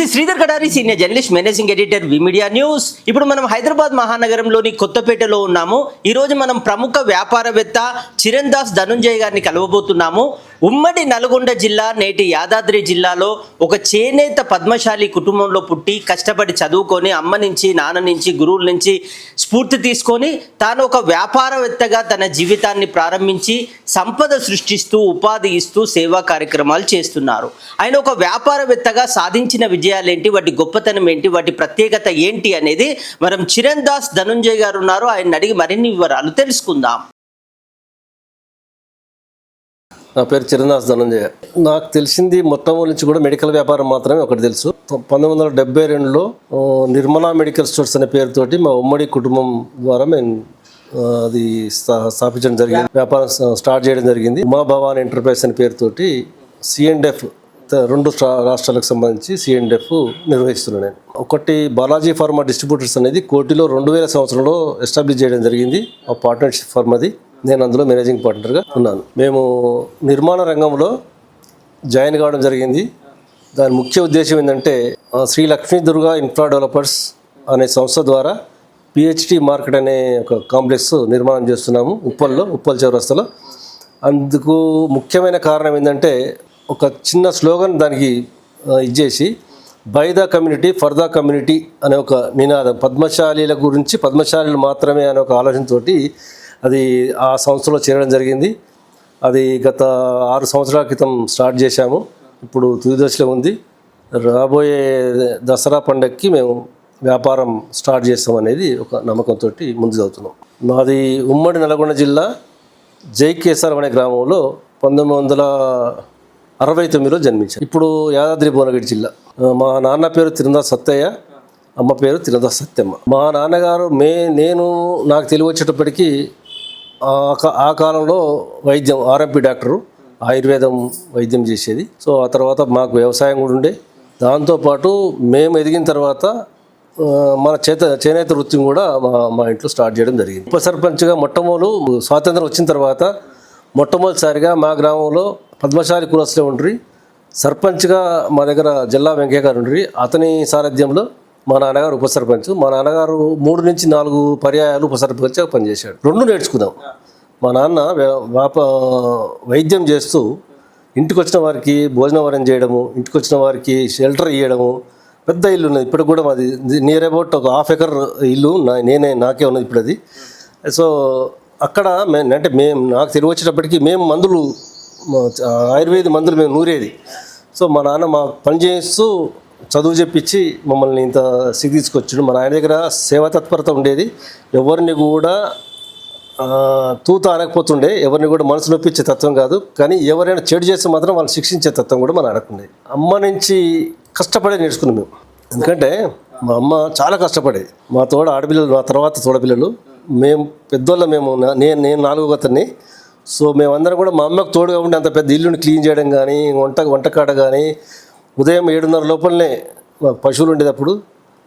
This is Sridhar Kadari senior journalist managing editor media news. ఇప్పుడు మనం హైదరాబాద్ మహానగరంలోని కొత్తపేటలో ఉన్నాము. ఈరోజు మనం ప్రముఖ వ్యాపారవేత్త చిరణ్ దాస్ ధనుంజయ్ గారిని కలవబోతున్నాము. ఉమ్మడి నల్గొండ జిల్లా నేటి యాదాద్రి జిల్లాలో ఒక చేనేత పద్మశాలి కుటుంబంలో పుట్టి కష్టపడి చదువుకొని అమ్మ నుంచి నాన్న నుంచి గురువుల నుంచి స్ఫూర్తి తీసుకొని తాను ఒక వ్యాపారవేత్తగా తన జీవితాన్ని ప్రారంభించి సంపద సృష్టిస్తూ ఉపాధి ఇస్తూ సేవా కార్యక్రమాలు చేస్తున్నారు. ఆయన ఒక వ్యాపారవేత్తగా సాధించిన విజయాలేంటి? వాటి గొప్పతనం ఏంటి? వాటి ప్రత్యేకత ఏంటి? అనేది మనం చిరణ్ దాస్ ధనుంజయ్ గారు ఉన్నారు. ఆయన అడిగి మరిన్ని వివరాలు తెలుసుకుందాం. నా పేరు చిరణాస్ ధనంజయ. నాకు తెలిసింది మొట్టమొదటి నుంచి కూడా మెడికల్ వ్యాపారం మాత్రమే ఒకటి తెలుసు. పంతొమ్మిది వందల డెబ్బై రెండులో నిర్మలా మెడికల్ స్టోర్స్ అనే పేరుతోటి మా ఉమ్మడి కుటుంబం ద్వారా మేము అది స్థా- స్థాపించడం జరిగింది. వ్యాపారం స్టార్ట్ చేయడం జరిగింది. ఉమా భవాన్ ఎంటర్ప్రైజ్ అనే పేరుతోటి సిఎండ్ఎఫ్ రెండు రాష్ట్రాలకు సంబంధించి సిఎండ్ఎఫ్ నిర్వహిస్తున్నాను నేను. ఒకటి బాలాజీ ఫార్మా డిస్ట్రిబ్యూటర్స్ అనేది కోటిలో రెండు వేల సంవత్సరంలో ఎస్టాబ్లిష్ చేయడం జరిగింది. ఆ పార్ట్నర్షిప్ ఫార్మ్ అది. నేను అందులో మేనేజింగ్ పార్ట్నర్గా ఉన్నాను. మేము నిర్మాణ రంగంలో జాయిన్ కావడం జరిగింది. దాని ముఖ్య ఉద్దేశం ఏంటంటే శ్రీ లక్ష్మీ దుర్గా ఇన్ఫ్రా డెవలపర్స్ అనే సంస్థ ద్వారా పిహెచ్డి మార్కెట్ అనే ఒక కాంప్లెక్స్ నిర్మాణం చేస్తున్నాము ఉప్పల్లో ఉప్పల్ చౌరస్తలో. అందుకు ముఖ్యమైన కారణం ఏంటంటే ఒక చిన్న స్లోగన్ దానికి ఇచ్చేసి by the community for the community అనే ఒక నినాదం పద్మశాలీల గురించి పద్మశాలీలు మాత్రమే అనే ఒక ఆలోచనతోటి అది ఆ సంస్థలో చేరడం జరిగింది. అది గత ఆరు సంవత్సరాల క్రితం స్టార్ట్ చేశాము. ఇప్పుడు తుది దశలో ఉంది. రాబోయే దసరా పండగకి మేము వ్యాపారం స్టార్ట్ చేస్తాం అనేది ఒక నమ్మకంతో ముందు అవుతున్నాం మాది ఉమ్మడి నల్గొండ జిల్లా జైకేశ్వరం అనే గ్రామంలో పంతొమ్మిది వందల అరవై తొమ్మిదిలో జన్మించాను ఇప్పుడు యాదాద్రి భువనగిరి జిల్లా. మా నాన్న పేరు తిరుందా సత్తయ్య అమ్మ పేరు తిరుందా సత్యమ్మ. మా నాన్నగారు మే నేను నాకు తెలివి వచ్చేటప్పటికి ఆ కాలంలో వైద్యం ఆర్ఎంపీ డాక్టరు ఆయుర్వేదం వైద్యం చేసేది. సో ఆ తర్వాత మాకు వ్యవసాయం కూడా ఉండే. దాంతోపాటు మేము ఎదిగిన తర్వాత మన చేత చేనేత వృత్తిని కూడా మా మా ఇంట్లో స్టార్ట్ చేయడం జరిగింది. ఉప సర్పంచ్గా మొట్టమొదలు స్వాతంత్రం వచ్చిన తర్వాత మొట్టమొదటిసారిగా మా గ్రామంలో పద్మశాలి కులస్తులే ఉండ్రి. సర్పంచ్గా మా దగ్గర జిల్లా వెంకయ్య గారు ఉండ్రి. అతని సారథ్యంలో మా నాన్నగారు ఉప సర్పంచ్ మా నాన్నగారు మూడు నుంచి నాలుగు పర్యాయాలు ఉప సర్పంచ్గా పనిచేశాడు. రెండు నేర్చుకుందాం. మా నాన్న వ్య- వ్యాప వైద్యం చేస్తూ ఇంటికి వచ్చిన వారికి భోజనవరం చేయడము ఇంటికి వచ్చిన వారికి షెల్టర్ ఇవ్వడము పెద్ద ఇల్లు ఉన్నది. ఇప్పుడు కూడా మాది నియర్ అబౌట్ ఒక హాఫ్ ఎకర్ ఇల్లు నా- నేనే నాకే ఉన్నది ఇప్పుడు అది సో అక్కడ మే అంటే మేము నాకు తెలివి వచ్చేటప్పటికి మేము మందులు ఆయుర్వేద మందులు మేము నూరేది. సో మా నాన్న మా పని చేస్తూ చదువు చెప్పించి మమ్మల్ని ఇంత స్థితి తీసుకొచ్చాడు. మా నాయన దగ్గర సేవా తత్పరత ఉండేది. ఎవరిని కూడా తూత అనకపోతుండే. ఎవరిని కూడా మనసు నొప్పించే తత్వం కాదు. కానీ ఎవరైనా చెడు చేస్తే మాత్రం వాళ్ళు శిక్షించే తత్వం కూడా మన అనకుండే అమ్మ నుంచి కష్టపడే నేర్చుకున్నాం మేము. ఎందుకంటే మా అమ్మ చాలా కష్టపడేది మా తోడ ఆడపిల్లలు మా తర్వాత తోడపిల్లలు మేము పెద్దోళ్ళ మేము. నేను నేను నాలుగో అతన్ని. సో మేమందరం కూడా మా అమ్మకు తోడుగా ఉండి అంత పెద్ద ఇల్లుని క్లీన్ చేయడం కానీ వంట వంటకాడ కానీ ఉదయం ఏడున్నర లోపలనే పశువులు ఉండేటప్పుడు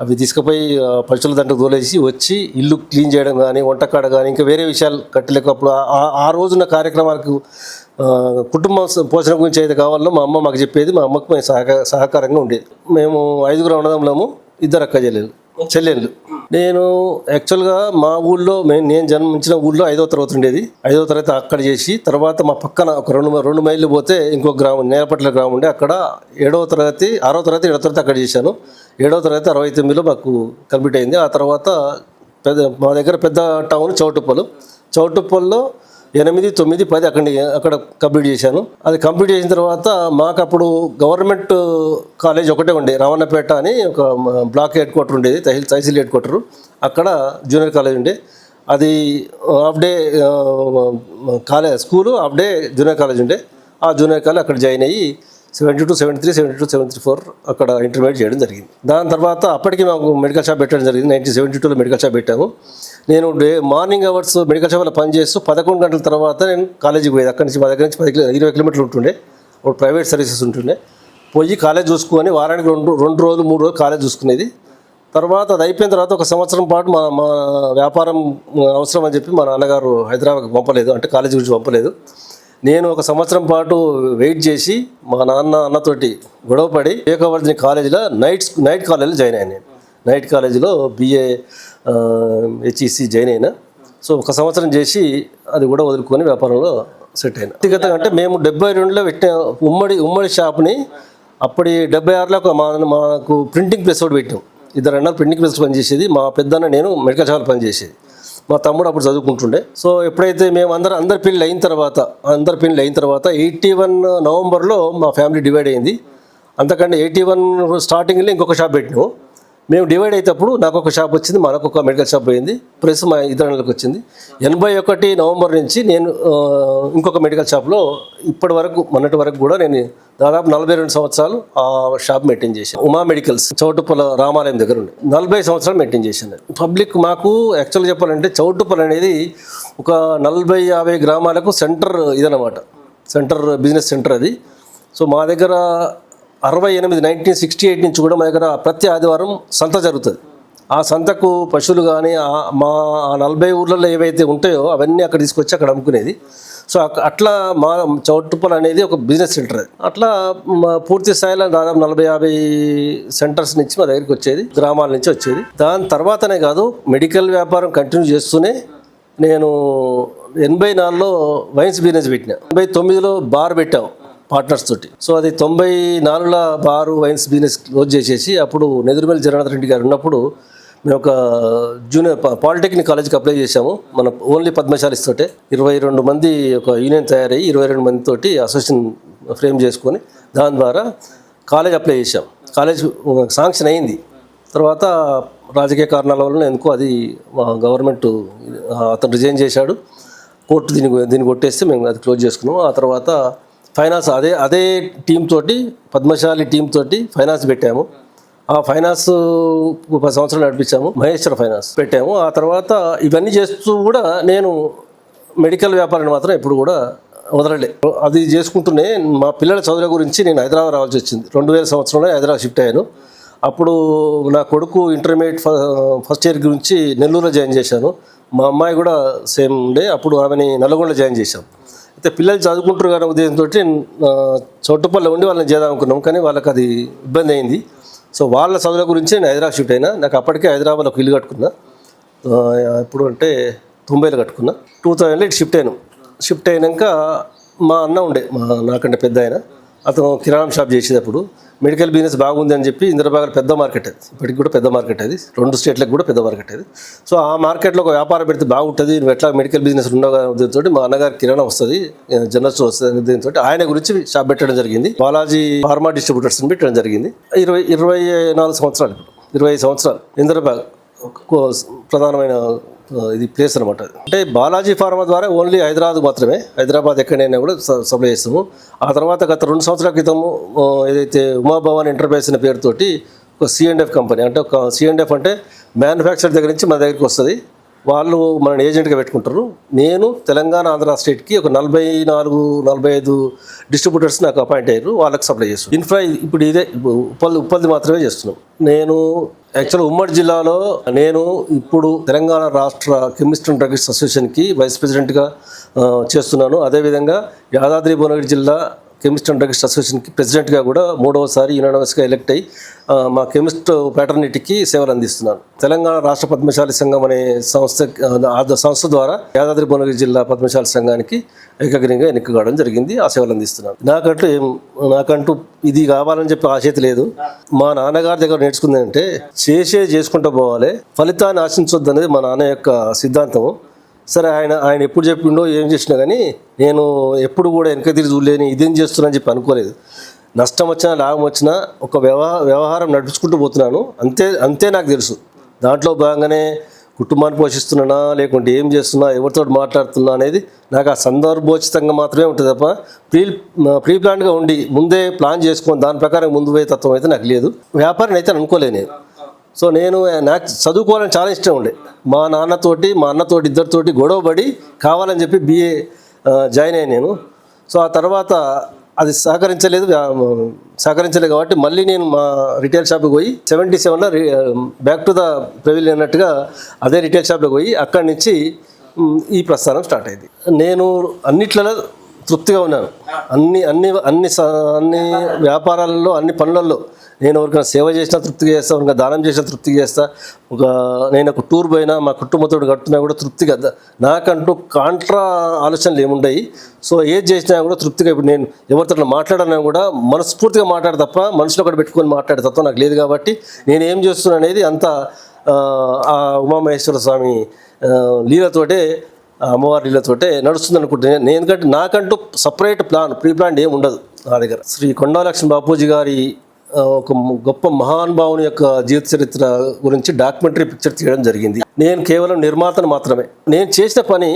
అవి తీసుకుపోయి పశువుల దాంట్లో తోలేసి వచ్చి ఇల్లు క్లీన్ చేయడం కానీ వంటకాడ కానీ ఇంకా వేరే విషయాలు కట్టలేకప్పుడు ఆ- ఆ- రోజున కార్యక్రమాలకు కుటుంబ పోషణ గురించి అయితే కావాలో మా అమ్మ మాకు చెప్పేది మా అమ్మకు మేము సహకారంగా ఉండేది. మేము ఐదుగురు అన్నదమ్ములము ఇద్దరు అక్క చెల్లెలు. చెల్లెళ్ళు. నేను యాక్చువల్గా మా ఊళ్ళో నేను జన్మించిన ఊళ్ళో ఐదో తరగతి ఉండేది. ఐదో తరగతి అక్కడ చేసి తర్వాత మా పక్కన ఒక రెండు రెండు మైళ్ళు పోతే ఇంకో గ్రామం నేలపట్ల గ్రామం ఉండే. అక్కడ ఏడవ తరగతి ఆరో తరగతి ఏడవ తరగతి అక్కడ చేశాను. ఏడవ తరగతి అరవై తొమ్మిదిలో మాకు కంప్లీట్ అయింది. ఆ తర్వాత పెద్ద మా దగ్గర పెద్ద టౌన్ చౌటుప్పలు. చౌటుప్పల్లో ఎనిమిది తొమ్మిది పది అక్కడ అక్కడ కంప్లీట్ చేశాను. అది కంప్లీట్ చేసిన తర్వాత మాకు అప్పుడు గవర్నమెంట్ కాలేజ్ ఒకటే ఉండే రావణపేట అని ఒక బ్లాక్ హెడ్ క్వార్టర్ ఉండేది తహసీల్ తహసీల్ హెడ్ క్వార్టర్. అక్కడ జూనియర్ కాలేజ్ ఉండే. అది half day college school half day junior college ఉండే. ఆ జూనియర్ కాలేజ్ అక్కడ జాయిన్ అయ్యి seventy two seventy three seventy two seventy four అక్కడ ఇంటర్మీడియట్ చేయడం జరిగింది. దాని తర్వాత అప్పటికి మాకు మెడికల్ షాప్ పెట్టడం జరిగింది. నైన్టీన్ సెవెంటీ టూలో మెడికల్ షాప్ పెట్టాము. నేను డే మార్నింగ్ అవర్స్ మెడికల్ షాప్లో పనిచేస్తూ పదకొండు గంటల తర్వాత నేను కాలేజీకి పోయేది. అక్కడి నుంచి మా దగ్గర నుంచి పది కిలో ఇరవై కిలోమీటర్లు ఉంటుండే. ఒక ప్రైవేట్ సర్వీసెస్ ఉంటుండే. పోయి కాలేజ్ చూసుకొని వారానికి రెండు రెండు రోజులు మూడు రోజులు కాలేజ్ చూసుకునేది. తర్వాత అది అయిపోయిన తర్వాత ఒక సంవత్సరం పాటు మా మా వ్యాపారం అవసరం అని చెప్పి మా నాన్నగారు హైదరాబాద్కి పంపలేదు. అంటే కాలేజీ గురించి పంపలేదు. నేను ఒక సంవత్సరం పాటు వెయిట్ చేసి మా నాన్న అన్నతోటి గొడవపడి వివేకవర్ధిని కాలేజీలో నైట్ నైట్ కాలేజీలో జాయిన్ అయ్యాను నేను. నైట్ కాలేజీలో బిఏ హెచ్ఈసి జాయిన్ అయినా. సో ఒక సంవత్సరం చేసి అది కూడా వదులుకొని వ్యాపారంలో సెట్ అయినా. వ్యక్తిగతంగా అంటే మేము డెబ్బై రెండులో పెట్టిన ఉమ్మడి ఉమ్మడి షాప్ని అప్పటి డెబ్బై ఆరులో ఒక మా మాకు ప్రింటింగ్ ప్రెస్ ఒకటి పెట్టాం. ఇద్దరు అన్నారు ప్రింటింగ్ ప్రెస్ పనిచేసేది. మా పెద్దన్న నేను మెడికల్ షాప్ పనిచేసేది. మా తమ్ముడు అప్పుడు చదువుకుంటుండే. సో ఎప్పుడైతే మేము అందరం అందరి పెళ్ళి అయిన తర్వాత అందరి పెళ్ళి అయిన తర్వాత ఎయిటీ వన్ నవంబర్లో మా ఫ్యామిలీ డివైడ్ అయింది. అంతకంటే ఎయిటీ వన్ స్టార్టింగ్లో ఇంకొక షాప్ పెట్టినాము. మేము డివైడ్ అయినప్పుడు నాకు ఒక షాప్ వచ్చింది మరొక మెడికల్ షాప్ పోయింది. ప్రెస్ మా ఇద్దరికి వచ్చింది. ఎనభై ఒకటి నవంబర్ నుంచి నేను ఇంకొక మెడికల్ షాప్లో ఇప్పటి వరకు మొన్నటి వరకు కూడా నేను దాదాపు నలభై రెండు సంవత్సరాలు ఆ షాప్ మెయింటైన్ చేశాను. ఉమా మెడికల్స్ చౌటుప్పల రామాలయం దగ్గర ఉండి. నలభై సంవత్సరాలు మెయింటైన్ చేశాను పబ్లిక్ మాకు యాక్చువల్గా చెప్పాలంటే చౌటుప్పల్ అనేది ఒక నలభై యాభై గ్రామాలకు సెంటర్ ఇదనమాట సెంటర్ బిజినెస్ సెంటర్ అది. సో మా దగ్గర అరవై ఎనిమిది నైన్టీన్ సిక్స్టీ ఎయిట్ నుంచి కూడా మా దగ్గర ప్రతి ఆదివారం సంత జరుగుతుంది. ఆ సంతకు పశువులు కానీ మా ఆ నలభై ఊర్లలో ఏవైతే ఉంటాయో అవన్నీ అక్కడ తీసుకొచ్చి అక్కడ అమ్ముకునేది. సో అట్లా మా చౌటుప్పల్ అనేది ఒక బిజినెస్ సెంటర్. అట్లా మా పూర్తి స్థాయిలో దాదాపు నలభై యాభై సెంటర్స్ నుంచి మా దగ్గరికి వచ్చేది గ్రామాల నుంచి వచ్చేది. దాని తర్వాతనే కాదు మెడికల్ వ్యాపారం కంటిన్యూ చేస్తూనే నేను ఎనభై నాలుగులో వైన్స్ బిజినెస్ పెట్టిన. ఎనభై తొమ్మిదిలో బార్ పెట్టాం. పార్ట్నర్స్ తోటి. సో అది తొంభై నాలుగులో బారు వైన్స్ బిజినెస్ క్లోజ్ చేసేసి అప్పుడు నెదురుమల్లి జగన్నాథ్ రెడ్డి గారు ఉన్నప్పుడు మేము ఒక జూనియర్ పాలిటెక్నిక్ కాలేజ్కి అప్లై చేశాము. మన ఓన్లీ పద్మశాలిస్ తోటే. ఇరవై రెండు మంది ఒక యూనియన్ తయారయ్యి ఇరవై రెండు మంది తోటి అసోసియేషన్ ఫ్రేమ్ చేసుకొని దాని ద్వారా కాలేజ్ అప్లై చేశాం. కాలేజ్ శాంక్షన్ అయింది. తర్వాత రాజకీయ కారణాల వలన ఎందుకో అది మా గవర్నమెంట్ అతను రిజైన్ చేశాడు. కోర్టు దీన్ని దీన్ని కొట్టేస్తే మేము అది క్లోజ్ చేసుకున్నాము ఆ తర్వాత ఫైనాన్స్ అదే అదే టీం తోటి పద్మశాలి టీం తోటి ఫైనాన్స్ పెట్టాము. ఆ ఫైనాన్స్ ఒక పది సంవత్సరాలు నడిపించాము. మహేశ్వర ఫైనాన్స్ పెట్టాము. ఆ తర్వాత ఇవన్నీ చేస్తూ కూడా నేను మెడికల్ వ్యాపారాన్ని మాత్రం ఎప్పుడు కూడా వదలలే. అది చేసుకుంటూనే మా పిల్లల చదువుల గురించి నేను హైదరాబాద్ రావాల్సి వచ్చింది. రెండు వేల సంవత్సరంలో హైదరాబాద్ షిఫ్ట్ అయ్యాను. అప్పుడు నా కొడుకు ఇంటర్మీడియట్ ఫస్ట్ ఇయర్ గురించి నెల్లూరులో జాయిన్ చేశాను. మా అమ్మాయి కూడా సేమ్ ఉండే. అప్పుడు ఆమెని నల్గొండలో జాయిన్ చేశాను అయితే పిల్లలు చదువుకుంటారు కానీ ఉద్దేశంతో చౌటుపల్లి ఉండి వాళ్ళని చేద్దాం అనుకున్నాం. కానీ వాళ్ళకి అది ఇబ్బంది అయింది. సో వాళ్ళ చదువుల గురించి నేను హైదరాబాద్ షిఫ్ట్ అయినా నాకు అప్పటికే హైదరాబాద్లో ఒక ఇల్లు కట్టుకున్నా. ఎప్పుడు అంటే తొంభైలో కట్టుకున్నా. టూ థౌజండ్లో ఇటు షిఫ్ట్ అయినాం. షిఫ్ట్ అయినాక మా అన్న ఉండే మా నాకంటే పెద్ద ఆయన. అతను కిరాణం షాప్ చేసేటప్పుడు. మెడికల్ బిజినెస్ బాగుంది అని చెప్పి ఇంద్రబాగర్ పెద్ద మార్కెట్ అది. ఇప్పటికి కూడా పెద్ద మార్కెట్ అది. రెండు స్టేట్లకు కూడా పెద్ద మార్కెట్ అది. సో ఆ మార్కెట్లో ఒక వ్యాపారం పెడితే బాగుంటుంది. నువ్వు ఎట్లా మెడికల్ బిజినెస్ ఉండవు మా అన్నగారు కిరాణం వస్తుంది. జనరల్ స్టోర్ వస్తుంది దీంతో ఆయన గురించి షాప్ పెట్టడం జరిగింది. బాలాజీ ఫార్మా డిస్ట్రిబ్యూటర్స్ పెట్టడం జరిగింది. ఇరవై ఇరవై నాలుగు సంవత్సరాలు ఇరవై ఐదు సంవత్సరాలు ఇంద్రబాగ్ కో- ప్రధానమైన ఇది ప్లేస్ అనమాట అంటే బాలాజీ ఫార్మా ద్వారా ఓన్లీ హైదరాబాద్ మాత్రమే హైదరాబాద్ ఎక్కడైనా కూడా సప్లై చేస్తాము ఆ తర్వాత గత రెండు సంవత్సరాల క్రితము ఏదైతే ఉమాభవన్ ఎంటర్ప్రైజ్ అనే పేరుతోటి ఒక సిఎండ్ఎఫ్ కంపెనీ అంటే ఒక సిఎండ్ఎఫ్ అంటే మ్యానుఫ్యాక్చర్ దగ్గర నుంచి మన దగ్గరికి వస్తుంది వాళ్ళు మనని ఏజెంట్గా పెట్టుకుంటారు నేను తెలంగాణ ఆంధ్ర స్టేట్కి ఒక నలభై నాలుగు నలభై ఐదు డిస్ట్రిబ్యూటర్స్ నాకు అపాయింట్ అయ్యారు వాళ్ళకి సప్లై చేస్తాను ఇన్ఫ్రా ఇప్పుడు ఇదే ఇప్పుడు ఉప్పల్ది ఉప్పల్ది మాత్రమే చేస్తున్నాం నేను యాక్చువల్ ఉమ్మడి జిల్లాలో నేను ఇప్పుడు తెలంగాణ రాష్ట్ర కెమిస్ట్ అండ్ డ్రగ్స్ అసోసియేషన్కి వైస్ ప్రెసిడెంట్గా చేస్తున్నాను. అదేవిధంగా యాదాద్రి భువనగిరి జిల్లా కెమిస్ట్ అండ్ డ్రగ్స్ అసోసియేషన్కి ప్రెసిడెంట్గా కూడా మూడవసారి యునానమస్గా ఎలక్ట్ అయ్యి మా కెమిస్ట్ ప్యాటర్నిటీకి సేవలు అందిస్తున్నాను తెలంగాణ రాష్ట్ర పద్మశాలి సంఘం అనే సంస్థ సంస్థ ద్వారా యాదాద్రి భువనగిరి జిల్లా పద్మశాలి సంఘానికి ఏకగ్రీయంగా ఎన్నిక కావడం జరిగింది. ఆ సేవలు అందిస్తున్నాను నాకంటూ ఏం నాకంటూ ఇది కావాలని చెప్పి ఆశయత లేదు. మా నాన్నగారి దగ్గర నేర్చుకుంది అంటే చేసే చేసుకుంటూ పోవాలి ఫలితాన్ని ఆశించొద్దు అనేది మా నాన్న యొక్క సిద్ధాంతము. సరే ఆయన ఆయన ఎప్పుడు చెప్పిండో ఏం చేసినా కానీ నేను ఎప్పుడు కూడా వెనక తిరిగి చూడలేని ఇదేం చేస్తున్నా అని చెప్పి అనుకోలేదు. నష్టం వచ్చినా లాభం వచ్చినా ఒక వ్యవహార వ్యవహారం నడుచుకుంటూ పోతున్నాను. అంతే అంతే నాకు తెలుసు. దాంట్లో భాగంగానే కుటుంబాన్ని పోషిస్తున్నానా లేకుంటే ఏం చేస్తున్నా ఎవరితో మాట్లాడుతున్నా అనేది నాకు ఆ సందర్భోచితంగా మాత్రమే ఉంటుంది తప్ప ప్రీ ప్రీ ప్లాన్గా ఉండి ముందే ప్లాన్ చేసుకొని దాని ప్రకారం ముందు పోయే తత్వం అయితే నాకు లేదు. వ్యాపారం అయితే అనుకోలేదు నేను. సో నేను నాకు చదువుకోవాలని చాలా ఇష్టం ఉండే. మా నాన్నతోటి మా అన్నతోటి ఇద్దరితోటి గొడవపడి కావాలని చెప్పి బిఏ జాయిన్ అయ్యాను నేను. సో ఆ తర్వాత అది సహకరించలేదు సహకరించలేదు కాబట్టి మళ్ళీ నేను మా రిటైల్ షాప్కి పోయి సెవెంటీ సెవెన్లో బ్యాక్ టు ద ప్రెవిల్ అన్నట్టుగా అదే రిటైల్ షాప్లోకి పోయి అక్కడి నుంచి ఈ ప్రస్థానం స్టార్ట్ అయింది. నేను అన్నిట్లలో తృప్తిగా ఉన్నాను. అన్ని అన్ని అన్ని స- అన్ని వ్యాపారాలలో అన్ని పనులలో నేను ఎవరికైనా సేవ చేసినా తృప్తిగా చేస్తా ఇంకా దానం చేసినా తృప్తిగా చేస్తా. ఒక నేను ఒక టూర్ పోయినా మా కుటుంబంతో కడుతున్నా కూడా తృప్తిగా నాకంటూ కాంట్రా ఆలోచనలు ఏముండయి. సో ఏది చేసినా కూడా తృప్తిగా ఇప్పుడు నేను ఎవరితో మాట్లాడాలన్నా కూడా మనస్ఫూర్తిగా మాట్లాడ తప్ప మనుషులు ఒకటి పెట్టుకొని మాట్లాడే తత్వం నాకు లేదు కాబట్టి నేను ఏం చేస్తున్నా అనేది అంత ఆ, ఉమామహేశ్వర స్వామి లీలతోటే అమ్మవారి లీలతోటే నడుస్తుంది అనుకుంటే నేను ఎందుకంటే నాకంటూ సపరేట్ ప్లాన్ ప్రీ ప్లాన్ ఏమి ఉండదు నా దగ్గర. శ్రీ కొండాలక్ష్మి బాపూజీ గారి ఒక గొప్ప గొప్ప మహానుభావుని యొక్క జీవిత చరిత్ర గురించి డాక్యుమెంటరీ పిక్చర్ తీయడం జరిగింది. నేను కేవలం నిర్మాతను మాత్రమే. నేను చేసిన పని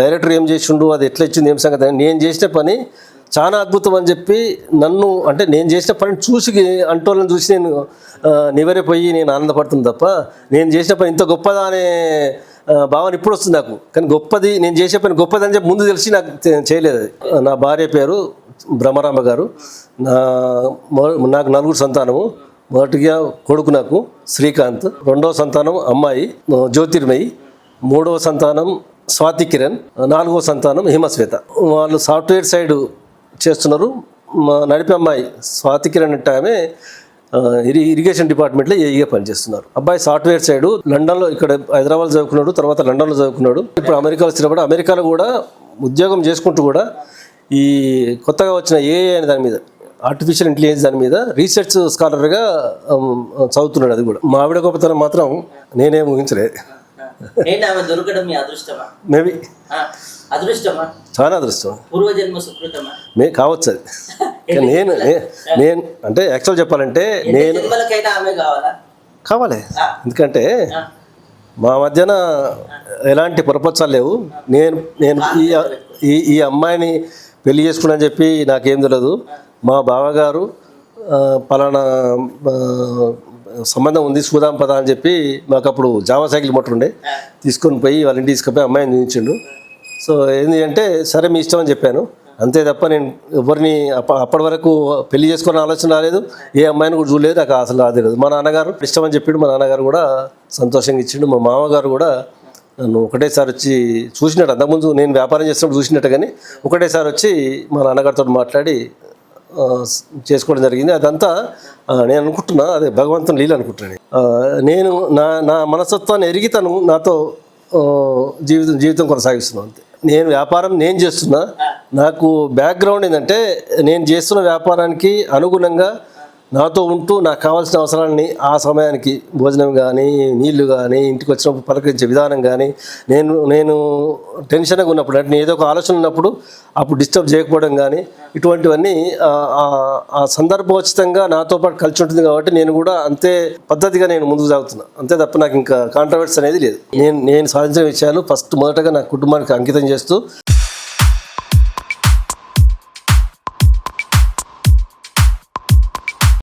డైరెక్టర్ ఏం చేసిండు అది ఎట్లా ఇచ్చింది ఏం సంగతి నేను చేసిన పని చాలా అద్భుతం అని చెప్పి నన్ను అంటే నేను చేసిన పనిని చూసి అంటోళ్ళని చూసి నేను నివరిపోయి నేను ఆనందపడుతుంది తప్ప నేను చేసిన పని ఇంత గొప్పదా అనే భావన ఇప్పుడు వస్తుంది నాకు. కానీ గొప్పది నేను చేసే పని గొప్పది అని చెప్పి ముందు తెలిసి నాకు చేయలేదు నా భార్య పేరు బ్రహ్మరామ గారు. నా నాకు నలుగురు సంతానము. మొదటిగా కొడుకు నాకు శ్రీకాంత్. రెండవ సంతానం అమ్మాయి జ్యోతిర్మయి. మూడవ సంతానం స్వాతి కిరణ్. నాలుగవ సంతానం హిమశ్వేత. వాళ్ళు సాఫ్ట్వేర్ సైడ్ చేస్తున్నారు. మా నడిపే అమ్మాయి స్వాతి కిరణ్ అంటే ఆమె ఇరి ఇరిగేషన్ డిపార్ట్మెంట్లో ఏఈగా పనిచేస్తున్నారు అబ్బాయి సాఫ్ట్వేర్ సైడ్ లండన్లో ఇక్కడ హైదరాబాద్ చదువుకున్నాడు తర్వాత లండన్లో చదువుకున్నాడు. ఇప్పుడు అమెరికా వచ్చినప్పుడు అమెరికాలో కూడా ఉద్యోగం చేసుకుంటూ కూడా ఈ కొత్తగా వచ్చిన ఏఏ అనే దాని మీద ఆర్టిఫిషియల్ ఇంటెలిజెన్స్ దాని మీద రీసెర్చ్ స్కాలర్గా చదువుతున్నాడు అది కూడా. మా ఆవిడ గొప్పతనం మాత్రం నేనేం ఊహించలేదు దొరకడం అదృష్టమా? మేబీ. అదృష్టమా? చాలా అదృష్టం. పూర్వజన్మ సుకృతమా? మే కావచ్చు అది. నేను నేను అంటే యాక్చువల్ చెప్పాలంటే నేను కావాలా? ఎందుకంటే మా మధ్యన ఎలాంటి పొరపచ్చాలు లేవు. నేను నేను ఈ ఈ అమ్మాయిని పెళ్ళి చేసుకున్నా చెప్పి నాకేం తెలియదు మా బావగారు పలానా సంబంధం ఉంది చూదాం పదా అని చెప్పి మాకు అప్పుడు జావా సైకిల్ మొట్ట ఉండే. తీసుకొని పోయి వాళ్ళ ఇంటికి తీసుకుపోయి అమ్మాయిని చూపించిండు. సో ఏంటి అంటే సరే మీ ఇష్టం అని చెప్పాను. అంతే తప్ప నేను ఎవరిని అప్ప అప్పటి వరకు పెళ్ళి చేసుకునే ఆలోచన రాలేదు. ఏ అమ్మాయిని కూడా చూడలేదు. నాకు అసలు అది లేదు. మా నాన్నగారు ఇష్టం అని చెప్పిండు. మా నాన్నగారు కూడా సంతోషంగా ఇచ్చిండు. మా మామగారు కూడా నన్ను ఒకటేసారి వచ్చి చూసినట్టు అంతకుముందు నేను వ్యాపారం చేసినప్పుడు చూసినట్టు కానీ ఒకటేసారి వచ్చి మా నాన్నగారితో మాట్లాడి చేసుకోవడం జరిగింది. అదంతా నేను అనుకుంటున్నా అదే భగవంతుని లీల అనుకుంటున్నాను నేను నా నా మనస్తత్వాన్ని ఎరిగి తను నాతో జీవితం జీవితం కొనసాగిస్తున్నాను అంతే. నేను వ్యాపారం నేను చేస్తున్నా నాకు బ్యాక్గ్రౌండ్ ఏంటంటే నేను చేస్తున్న వ్యాపారానికి అనుగుణంగా నాతో ఉంటూ నాకు కావాల్సిన అవసరాన్ని ఆ సమయానికి భోజనం కానీ నీళ్ళు కానీ ఇంటికి వచ్చినప్పుడు పలకరించే విధానం కానీ నేను నేను టెన్షన్గా ఉన్నప్పుడు అంటే ఏదో ఒక ఆలోచన ఉన్నప్పుడు అప్పుడు డిస్టర్బ్ చేయకపోవడం కానీ ఇటువంటివన్నీ ఆ, ఆ సందర్భోచితంగా నాతో పాటు కలిసి ఉంటుంది కాబట్టి నేను కూడా అంతే పద్ధతిగా నేను ముందుకు సాగుతున్నా. అంతే తప్ప నాకు ఇంకా కాంట్రవర్సీ అనేది లేదు. నేను నేను సాధించిన విషయాలు ఫస్ట్ మొదటగా నా కుటుంబానికి అంకితం చేస్తూ